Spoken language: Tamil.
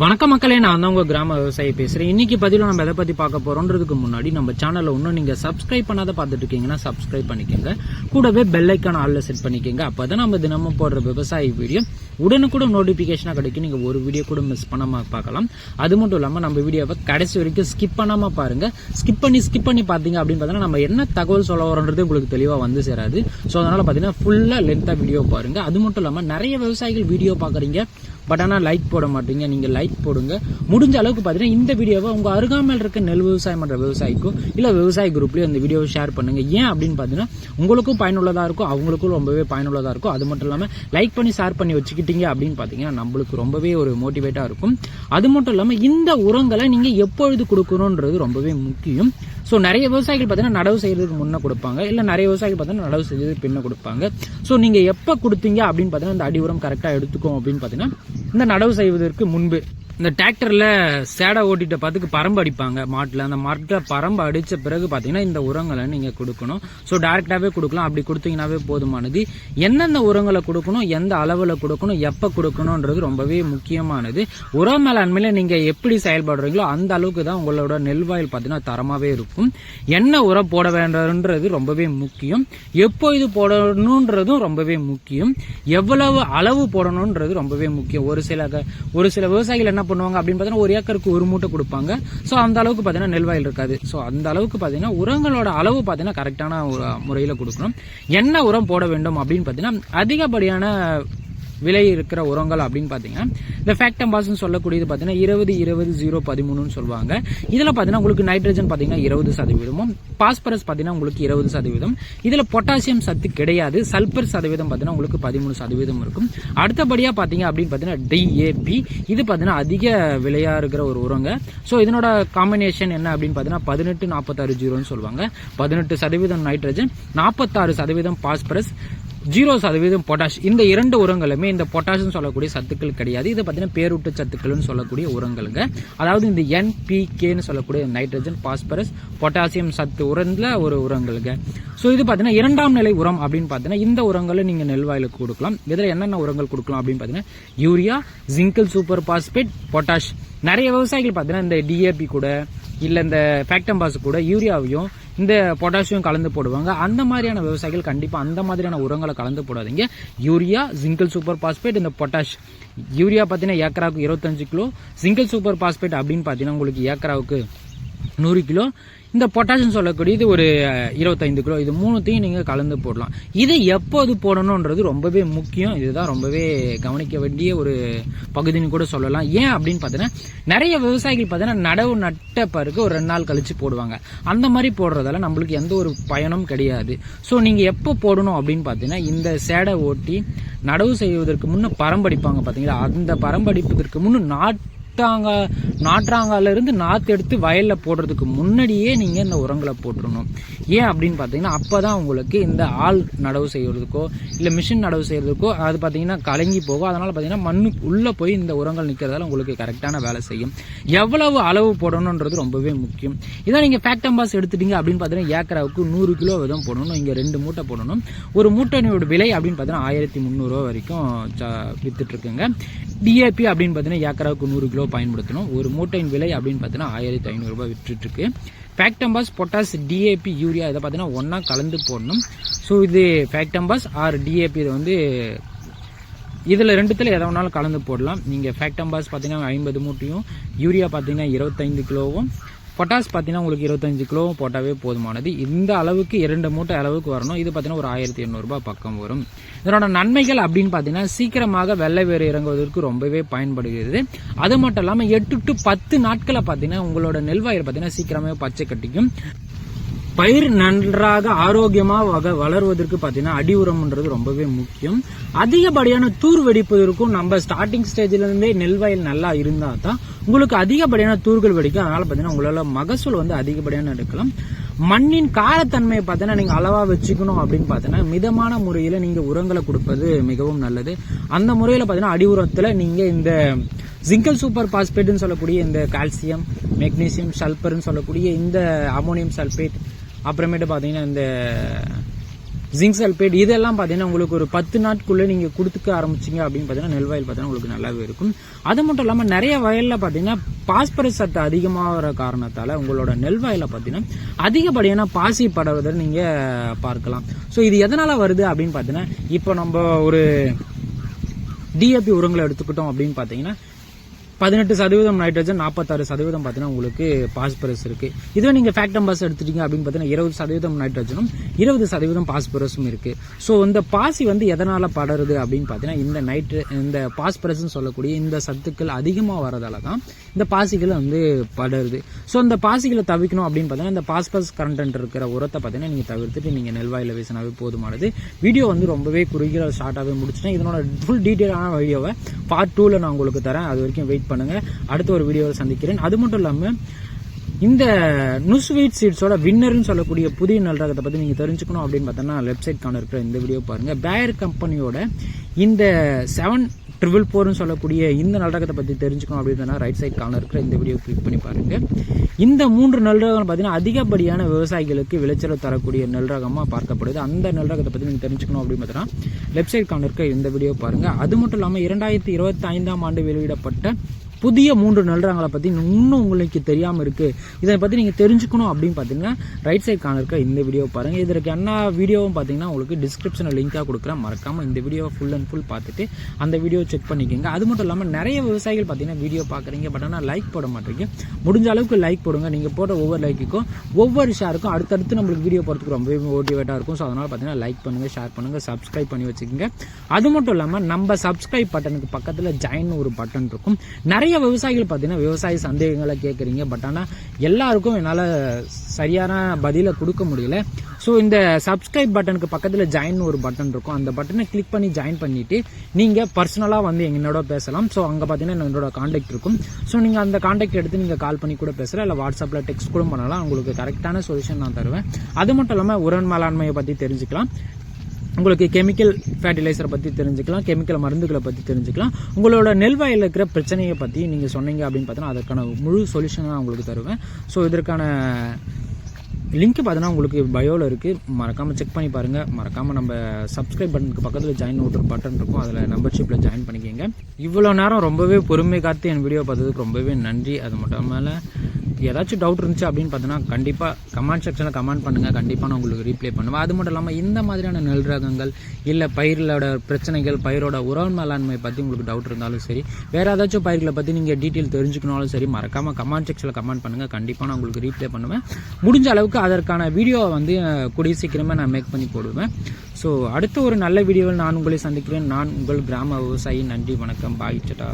வணக்கம் மக்களே நான் தான் உங்க கிராம விவசாயி பேசுறேன். இன்னைக்கு பதிவில் நம்ம எதை பத்தி பார்க்க போறோம்ன்றதுக்கு முன்னாடி நம்ம சேனலில் இன்னும் நீங்க சப்ஸ்கிரைப் பண்ணாத பார்த்துட்டு இருக்கீங்கன்னா சப்ஸ்கிரைப் பண்ணிக்கோங்க. கூடவே பெல் ஐக்கான செட் பண்ணிக்கோங்க. அப்பதான் நம்ம தினமும் போடுற விவசாய வீடியோ உடனுக்குடன் நோட்டிபிகேஷனா கிடைக்கும். நீங்க ஒரு வீடியோ கூட மிஸ் பண்ணாம பார்க்கலாம். அது மட்டும் இல்லாம நம்ம வீடியோவை கடைசி வரைக்கும் ஸ்கிப் பண்ணாம பாருங்க. ஸ்கிப் பண்ணி ஸ்கிப் பண்ணி பாத்தீங்க அப்படின்னு பார்த்தீங்கன்னா நம்ம என்ன தகவல் சொல்ல வரோன்றது உங்களுக்கு தெளிவா வந்து சேராது. ஸோ அதனால பாத்தீங்கன்னா ஃபுல்லா லென்த்தா வீடியோ பாருங்க. அது மட்டும் இல்லாம நிறைய விவசாயிகள் வீடியோ பாக்குறீங்க பட் ஆனால் லைக் போட மாட்டீங்க நீங்கள் லைக் போடுங்க. முடிஞ்ச அளவுக்கு பார்த்தீங்கன்னா இந்த வீடியோவை உங்கள் அருகாமையில் இருக்க நெல் விவசாயம் பண்ணுற விவசாயிக்கும் இல்லை விவசாய குரூப்லேயும் அந்த வீடியோவை ஷேர் பண்ணுங்கள் ஏன் அப்படின்னு பார்த்தீங்கன்னா உங்களுக்கும் பயனுள்ளதாக இருக்கும் அவங்களுக்கும் ரொம்பவே பயனுள்ளதாக இருக்கும் அது மட்டும் இல்லாமல் லைக் பண்ணி ஷேர் பண்ணி வச்சுக்கிட்டீங்க அப்படின்னு பார்த்தீங்கன்னா நம்மளுக்கு ரொம்பவே ஒரு மோட்டிவேட்டாக இருக்கும். அது மட்டும் இல்லாமல் இந்த உரங்களை நீங்கள் எப்பொழுது கொடுக்கணுன்றது ரொம்பவே முக்கியம். ஸோ நிறைய விவசாயிகள் பார்த்தீங்கன்னா நடவு செய்கிறதுக்கு முன்னே கொடுப்பாங்க. இல்லை நிறைய விவசாயிகள் பார்த்தீங்கன்னா நடவு செய்யறதுக்கு பின்ன கொடுப்பாங்க. ஸோ நீங்கள் எப்போ கொடுத்தீங்க அப்படின்னு பார்த்தீங்கன்னா இந்த அடி உரம் கரெக்டாக எடுத்துக்கும் அப்படின்னு பார்த்தீங்கன்னா இந்த நடவு செய்வதற்கு முன்பு இந்த டிராக்டரில் சேடை ஓட்டிட்ட பார்த்துக்கு பரம்பு அடிப்பாங்க மாட்டில். அந்த மாட்டில் பரம்பு அடித்த பிறகு பார்த்தீங்கன்னா இந்த உரங்களை நீங்கள் கொடுக்கணும். ஸோ டேரெக்டாகவே கொடுக்கலாம். அப்படி கொடுத்தீங்கன்னாவே போதுமானது. எந்தெந்த உரங்களை கொடுக்கணும் எந்த அளவில் கொடுக்கணும் எப்போ கொடுக்கணுன்றது ரொம்பவே முக்கியமானது. உர மேலாண்மையில் நீங்கள் எப்படி செயல்படுறீங்களோ அந்த அளவுக்கு தான் உங்களோட நெல்வாயில் பார்த்தீங்கன்னா தரமாகவே இருக்கும். என்ன உரம் போட வேண்டதுன்றது ரொம்பவே முக்கியம். எப்போ இது போடணுன்றதும் ரொம்பவே முக்கியம். எவ்வளவு அளவு போடணுன்றது ரொம்பவே முக்கியம். ஒரு சில க- ஒரு சில விவசாயிகள் என்ன பண்ணுவாங்க அப்படின்னு பார்த்தீங்கன்னா ஒரு ஏக்கருக்கு ஒரு மூட்டை கொடுப்பாங்க. ஸோ அந்த அளவுக்கு பார்த்தீங்கன்னா நெல்வாயில் இருக்காது. ஸோ அந்த அளவுக்கு பார்த்தீங்கன்னா உரங்களோட அளவு பார்த்தீங்கன்னா கரெக்டான முறையில் கொடுக்கணும். என்ன உரம் போட வேண்டும் அப்படின்னு பார்த்தீங்கன்னா அதிகப்படியான விலை இருக்கிற உரங்கள் அப்படின்னு பார்த்தீங்கன்னா இந்த ஃபேக்டம்பாஸ்னு சொல்லக்கூடியது பார்த்தீங்கன்னா இருபது இருபது ஜீரோ பதிமூணுன்னு சொல்லுவாங்க. இதில் பார்த்தீங்கன்னா உங்களுக்கு நைட்ரஜன் பார்த்தீங்கன்னா இருபது சதவீதமும் பாஸ்பரஸ் பார்த்தீங்கன்னா உங்களுக்கு இருபது சதவீதம். இதில் பொட்டாசியம் சத்து கிடையாது சல்பர் சதவீதம் பார்த்தீங்கன்னா உங்களுக்கு பதிமூணு சதவீதம் இருக்கும். அடுத்தபடியாக பார்த்தீங்க அப்படின்னு பார்த்தீங்கன்னா டிஏபி இது பார்த்தீங்கன்னா அதிக விலையாக இருக்கிற ஒரு உரங்க. ஸோ இதனோட காம்பினேஷன் என்ன அப்படின்னு பார்த்தீங்கன்னா பதினெட்டு நாற்பத்தாறு ஜீரோன்னு சொல்லுவாங்க. பதினெட்டு சதவீதம் நைட்ரஜன் நாற்பத்தாறு சதவீதம் பாஸ்பரஸ் ஜீரோ சதவீதம் பொட்டாஷ் இந்த இரண்டு உரங்களுமே இந்த பொட்டாஷ்னு சொல்லக்கூடிய சத்துக்கள் கிடையாது. இது பார்த்தீங்கன்னா பேரூட்ட சத்துக்கள்னு சொல்லக்கூடிய உரங்களுங்க. அதாவது இந்த என்பிகேன்னு சொல்லக்கூடிய நைட்ரஜன் பாஸ்பரஸ் பொட்டாசியம் சத்து உரந்தில் ஒரு உரங்களுங்க. ஸோ இது பார்த்தீங்கன்னா இரண்டாம் நிலை உரம் அப்படின்னு பார்த்தீங்கன்னா இந்த உரங்களை நீங்கள் நெல்வாயிலுக்கு கொடுக்கலாம். இதில் என்னென்ன உரங்கள் கொடுக்கலாம் அப்படின்னு பார்த்தீங்கன்னா urea single super phosphate potash நிறைய விவசாயிகள் பார்த்தீங்கன்னா இந்த டிஏபி கூட இல்லை இந்த ஃபேக்டம்பாஸ் கூட யூரியாவையும் இந்த பொட்டாசியம் கலந்து போடுவாங்க. அந்த மாதிரியான விவசாயிகள் கண்டிப்பாக அந்த மாதிரியான உரங்களை கலந்து போடாதீங்க. யூரியா ஜிங்கல் சூப்பர் பாஸ்பேட் இந்த பொட்டாஷ் யூரியா பார்த்தீங்கன்னா ஏக்கராவுக்கு இருபத்தஞ்சு கிலோ. சிங்கிள் சூப்பர் பாஸ்பேட் அப்படின்னு பார்த்தீங்கன்னா உங்களுக்கு ஏக்கராவுக்கு நூறு கிலோ. இந்த பொட்டாசியம் சொல்லக்கூடியது ஒரு இருபத்தைந்து கிலோ. இது மூணுத்தையும் நீங்கள் கலந்து போடலாம். இதை எப்போது போடணுன்றது ரொம்பவே முக்கியம். இதுதான் ரொம்பவே கவனிக்க வேண்டிய ஒரு பகுதின்னு கூட சொல்லலாம். ஏன் அப்படின்னு பார்த்தீங்கன்னா நிறைய விவசாயிகள் பார்த்தீங்கன்னா நடவு நட்ட பிறகு ஒரு ரெண்டு நாள் கழித்து போடுவாங்க. அந்த மாதிரி போடுறதால நம்மளுக்கு எந்த ஒரு பயனும் கிடையாது. ஸோ நீங்கள் எப்போ போடணும் அப்படின்னு பார்த்தீங்கன்னா இந்த சேடை ஓட்டி நடவு செய்வதற்கு முன்னே பரம்படிப்பாங்க பார்த்தீங்களா? அந்த பரம்படிப்பதற்கு முன்னே நாட் நாட்டாங்க நாற்றாங்கால நாற்று எடுத்து வயலில் போடுறதுக்கு முன்னாடியே நீங்கள் இந்த உரங்களை போட்டுடணும் ஏன் அப்படின்னு பார்த்தீங்கன்னா அப்போ தான் உங்களுக்கு இந்த ஆள் நடவு செய்யறதுக்கோ இல்லை மிஷின் நடவு செய்யறதுக்கோ அது பார்த்தீங்கன்னா கலங்கி போகும். அதனால் பார்த்தீங்கன்னா மண் உள்ளே போய் இந்த உரங்கள் நிற்கிறதால உங்களுக்கு கரெக்டான வேலை செய்யும். எவ்வளவு அளவு போடணுன்றது ரொம்பவே முக்கியம். இதான் நீங்கள் ஃபேக்டம்பாஸ் எடுத்துட்டீங்க அப்படின்னு பார்த்தீங்கன்னா ஏக்கராவுக்கு நூறு கிலோ விதம் போடணும். இங்கே ரெண்டு மூட்டை போடணும். ஒரு மூட்டையோட விலை அப்படின்னு பார்த்தீங்கன்னா ஆயிரத்தி முந்நூறுரூவா வரைக்கும் ச- டிஏபி அப்படின்னு பார்த்தீங்கன்னா ஏக்கராவுக்கு நூறு கிலோ பயன்படுத்தணும். ஒரு மூட்டையின் விலை அப்படின்னு பார்த்தீங்கன்னா ஆயிரத்தி ஐநூறுரூபா விட்டுட்டு ஃபேக்டம்பாஸ் பொட்டாஸ் டிஏபி யூரியா இதை பார்த்தீங்கன்னா ஒன்றா கலந்து போடணும். ஸோ இது ஃபேக்டம்பாஸ் ஆர் டிஏபி இதை வந்து இதில் ரெண்டுத்தில் எதை வேணாலும் கலந்து போடலாம். நீங்கள் ஃபேக்டம்பாஸ் பார்த்தீங்கன்னா ஐம்பது மூட்டையும் யூரியா பார்த்தீங்கன்னா இருபத்தைந்து கிலோவும் பொட்டாஸ் பார்த்தீங்கன்னா உங்களுக்கு இருபத்தஞ்சு கிலோவும் போட்டாவே போதுமானது. இந்த அளவுக்கு இரண்டு மூட்டை அளவுக்கு வரணும். இது பார்த்தீங்கன்னா ஒரு ஆயிரத்தி எண்ணூறுபா பக்கம் வரும். இதனோட நன்மைகள் அப்படின்னு பார்த்தீங்கன்னா சீக்கிரமாக வெள்ளை வேறு இறங்குவதற்கு ரொம்பவே பயன்படுகிறது. அது மட்டும் இல்லாமல் எட்டு டு பத்து நாட்களை பார்த்தீங்கன்னா உங்களோட நெல்வாயில் பார்த்தீங்கன்னா சீக்கிரமே பச்சை கட்டிக்கும். பயிர் நன்றாக ஆரோக்கியமாக வக வளர்வதற்கு பார்த்தீங்கன்னா அடி உரம்ன்றது ரொம்பவே முக்கியம். அதிகப்படியான தூர் வெடிப்பதற்கும் நம்ம ஸ்டார்டிங் ஸ்டேஜ்லேருந்தே நெல் வயல் நல்லா இருந்தால் தான் உங்களுக்கு அதிகப்படியான தூர்கள் வெடிக்கும். அதனால் பார்த்தீங்கன்னா உங்களால் மகசூல் வந்து அதிகப்படியான எடுக்கலாம். மண்ணின் காரத்தன்மையை பார்த்தீங்கன்னா நீங்கள் அளவாக வச்சுக்கணும் அப்படின்னு பார்த்தீங்கன்னா மிதமான முறையில் நீங்கள் உரங்களை கொடுப்பது மிகவும் நல்லது. அந்த முறையில் பார்த்தீங்கன்னா அடி உரத்தில் நீங்கள் இந்த ஜிங்கல் சூப்பர் பாஸ்பேட்னு சொல்லக்கூடிய இந்த கால்சியம் மெக்னீசியம் சல்பர்னு சொல்லக்கூடிய இந்த அமோனியம் சல்பேட் அப்புறமேட்டு பார்த்தீங்கன்னா இந்த ஜிங்க் சல்பேட் இதெல்லாம் பார்த்தீங்கன்னா உங்களுக்கு ஒரு பத்து நாட்குள்ளே நீங்கள் கொடுத்துக்க ஆரம்பிச்சிங்க அப்படின்னு பார்த்தீங்கன்னா நெல் வயல் பார்த்தீங்கன்னா உங்களுக்கு நல்லாவே இருக்கும். அது மட்டும் இல்லாமல் நிறைய வயலில் பார்த்தீங்கன்னா பாஸ்பரஸ் சத்து அதிகமாகிற காரணத்தால் உங்களோட நெல் வயலில் பார்த்தீங்கன்னா அதிகப்படியான பாசி படவதை நீங்கள் பார்க்கலாம். ஸோ இது எதனால் வருது அப்படின்னு பார்த்தீங்கன்னா இப்போ நம்ம ஒரு டிஏபி உரங்களை எடுத்துக்கிட்டோம் அப்படின்னு பார்த்தீங்கன்னா பதினெட்டு சதவீதம் நைட்ரஜன் நாற்பத்தாறு சதவீதம் பார்த்தீங்கன்னா உங்களுக்கு பாஸ்பரஸ் இருக்குது இதுவே நீங்கள் ஃபேக்டம் பாஸ் எடுத்துட்டீங்க அப்படின்னு பார்த்தீங்கன்னா இருபது சதவீதம் நைட்ரஜனும் இருபது சதவீதம் பாஸ்பரஸும் இருக்குது ஸோ இந்த பாசி வந்து எதனால் படருது அப்படின்னு பார்த்தீங்கன்னா இந்த நைட்ர இந்த பாஸ்பரஸ்ன்னு சொல்லக்கூடிய இந்த சத்துக்கள் அதிகமாக வரதால தான் இந்த பாசிகள் வந்து படருது ஸோ இந்த பாசிகளை தவிக்கணும் அப்படின்னு பார்த்தீங்கன்னா இந்த பாஸ்பரஸ் கண்டென்ட் இருக்கிற உரத்தை பார்த்தீங்கன்னா நீங்கள் தவிர்த்துட்டு நீங்கள் நெல்வாயில் வீசினாவே போதுமானது. வீடியோ வந்து ரொம்பவே குறுகிற ஷார்ட்டாகவே முடிச்சுட்டேன். இதனோட ஃபுல் டீட்டெயிலான வீடியோவை பார்ட் டூவில் நான் உங்களுக்கு தரேன். அது வரைக்கும் வெயிட் பண்ணுங்க. அடுத்த ஒரு வீடியோவில் சந்திக்கிறேன். அது மட்டும் இல்லாமல் இந்த நுஸ்வீட் சீட்ஸோட வின்னர்னு சொல்லக்கூடிய புதிய நல் ரகத்தை பற்றி நீங்கள் தெரிஞ்சுக்கணும் அப்படின்னு பார்த்தோன்னா லெஃப்ட் சைட் இருக்கிற இந்த வீடியோ பாருங்க. பேயர் கம்பெனியோட இந்த செவன் ட்ரிபிள் ஃபோர்னு சொல்லக்கூடிய இந்த நல்லரகத்தை பற்றி தெரிஞ்சுக்கணும் அப்படின்னா ரைட் சைட் கார்னர் இருக்கிற இந்த வீடியோ கிளிக் பண்ணி பாருங்கள் இந்த மூன்று நல்ரகம் பார்த்தீங்கன்னா அதிகப்படியான விவசாயிகளுக்கு விளைச்சல் தரக்கூடிய நல்ரகமாக பார்க்கப்படுது. அந்த நல்ரகத்தை பற்றி நீங்கள் தெரிஞ்சுக்கணும் அப்படின்னு பார்த்தீங்கன்னா லெஃப்ட் சைட் கார்னர் இருக்கிற இந்த வீடியோ பாருங்கள் அது மட்டும் இல்லாமல் இரண்டாயிரத்தி இருபத்தி ஐந்தாம் ஆண்டு வெளியிடப்பட்ட புதிய மூன்று நல்றாங்களை பற்றி இன்னும் உங்களுக்கு தெரியாமல் இருக்குது இதை பற்றி நீங்கள் தெரிஞ்சுக்கணும் அப்படின்னு பார்த்தீங்கன்னா ரைட் சைட் காண இருக்க இந்த வீடியோ பாருங்கள் இதற்கு என்ன வீடியோவும் பார்த்தீங்கன்னா உங்களுக்கு டிஸ்கிரிப்ஷனில் லிங்காக கொடுக்குறேன். மறக்காமல் இந்த வீடியோவை ஃபுல் அண்ட் ஃபுல் பார்த்துட்டு அந்த வீடியோ செக் பண்ணிக்கோங்க. அது மட்டும் இல்லாமல் நிறைய விவசாயிகள் பார்த்தீங்கன்னா வீடியோ பார்க்குறீங்க. பட் ஆனால் லைக் போட மாட்டேங்க. முடிஞ்ச அளவுக்கு லைக் போடுங்க. நீங்கள் போடுற ஒவ்வொரு லைக்குக்கும் ஒவ்வொரு ஷேருக்கும் அடுத்தடுத்து நம்மளுக்கு வீடியோ போகிறதுக்கு ரொம்பவே மோட்டிவேட்டாக இருக்கும். ஸோ அதனால் பார்த்தீங்கன்னா லைக் பண்ணுங்கள் ஷேர் பண்ணுங்கள் சப்ஸ்கிரைப் பண்ணி வச்சுக்கோங்க. அது மட்டும் இல்லாமல் நம்ம சப்ஸ்கிரைப் பட்டனுக்கு பக்கத்தில் ஜாயின் ஒரு பட்டன் இருக்கும். நிறைய நிறைய விவசாயிகள் பார்த்தீங்கன்னா விவசாய சந்தேகங்களை கேட்குறீங்க பட் ஆனால் எல்லாருக்கும் என்னால் சரியான பதிலை கொடுக்க முடியல. ஸோ இந்த சப்ஸ்கிரைப் பட்டனுக்கு பக்கத்தில் ஜாயின் ஒரு பட்டன் இருக்கும். அந்த பட்டனை கிளிக் பண்ணி ஜாயின் பண்ணிவிட்டு நீங்கள் பர்சனலாக வந்து என்னோட பேசலாம். ஸோ அங்கே பார்த்தீங்கன்னா என்னோட காண்டாக்ட் இருக்கும். ஸோ நீங்கள் அந்த காண்டாக்ட் எடுத்து நீங்கள் கால் பண்ணி கூட பேசலாம். இல்லை வாட்ஸ்அப்பில் டெக்ஸ்ட் கூட பண்ணலாம். உங்களுக்கு கரெக்டான சொல்யூஷன் நான் தருவேன். அது மட்டும் இல்லாமல் உரன் மேலாண்மையை பற்றி தெரிஞ்சுக்கலாம். உங்களுக்கு கெமிக்கல் ஃபர்டிலைசரை பற்றி தெரிஞ்சுக்கலாம் கெமிக்கல் மருந்துகளை பற்றி தெரிஞ்சுக்கலாம். உங்களோட நெல் வயலில் இருக்கிற பிரச்சனையை பற்றி நீங்கள் சொன்னீங்க அப்படின்னு பார்த்தீங்கன்னா அதற்கான முழு சொல்யூஷனை நான் உங்களுக்கு தருவேன். ஸோ இதற்கான லிங்க் பார்த்தீங்கன்னா உங்களுக்கு பயோவில் இருக்குது மறக்காமல் செக் பண்ணி பாருங்கள் மறக்காமல் நம்ம சப்ஸ்கிரைப் பட்டனுக்கு பக்கத்தில் ஜாயின் ஒரு பட்டன் இருக்கும். அதில் மெம்பர்ஷிப்பில் ஜாயின் பண்ணிக்கோங்க. இவ்வளோ நேரம் ரொம்பவே பொறுமை காத்து என் வீடியோ பார்த்ததுக்கு ரொம்பவே நன்றி. அது மட்டும் இல்லாமல் ஏதாச்சும் டவுட் இருந்துச்சு அப்படின்னு பார்த்தீங்கன்னா கண்டிப்பாக கமெண்ட் செக்ஷனில் கமெண்ட் பண்ணுங்கள் கண்டிப்பாக நான் உங்களுக்கு ரீப்ளை பண்ணுவேன். அது மட்டும் இல்லாமல் இந்த மாதிரியான நெல் ரகங்கள் இல்லை பயிர்களோட பிரச்சனைகள் பயிரோட உறவு மேலாண்மை பற்றி உங்களுக்கு டவுட் இருந்தாலும் சரி வேறு ஏதாச்சும் பயிர்களை பற்றி நீங்கள் டீட்டெயில் தெரிஞ்சுக்கணும்னாலும் சரி மறக்காமல் கமெண்ட் செக்ஷனில் கமெண்ட் பண்ணுங்கள் கண்டிப்பாக நான் உங்களுக்கு ரீப்ளை பண்ணுவேன். முடிஞ்ச அளவுக்கு அதற்கான வீடியோவை வந்து கூடிய சீக்கிரமே நான் மேக் பண்ணி போடுவேன். ஸோ அடுத்த ஒரு நல்ல வீடியோவில் நான் உங்களை சந்திக்கிறேன். நான் உங்கள் கிராம விவசாயி. நன்றி வணக்கம். பாய் சட்டா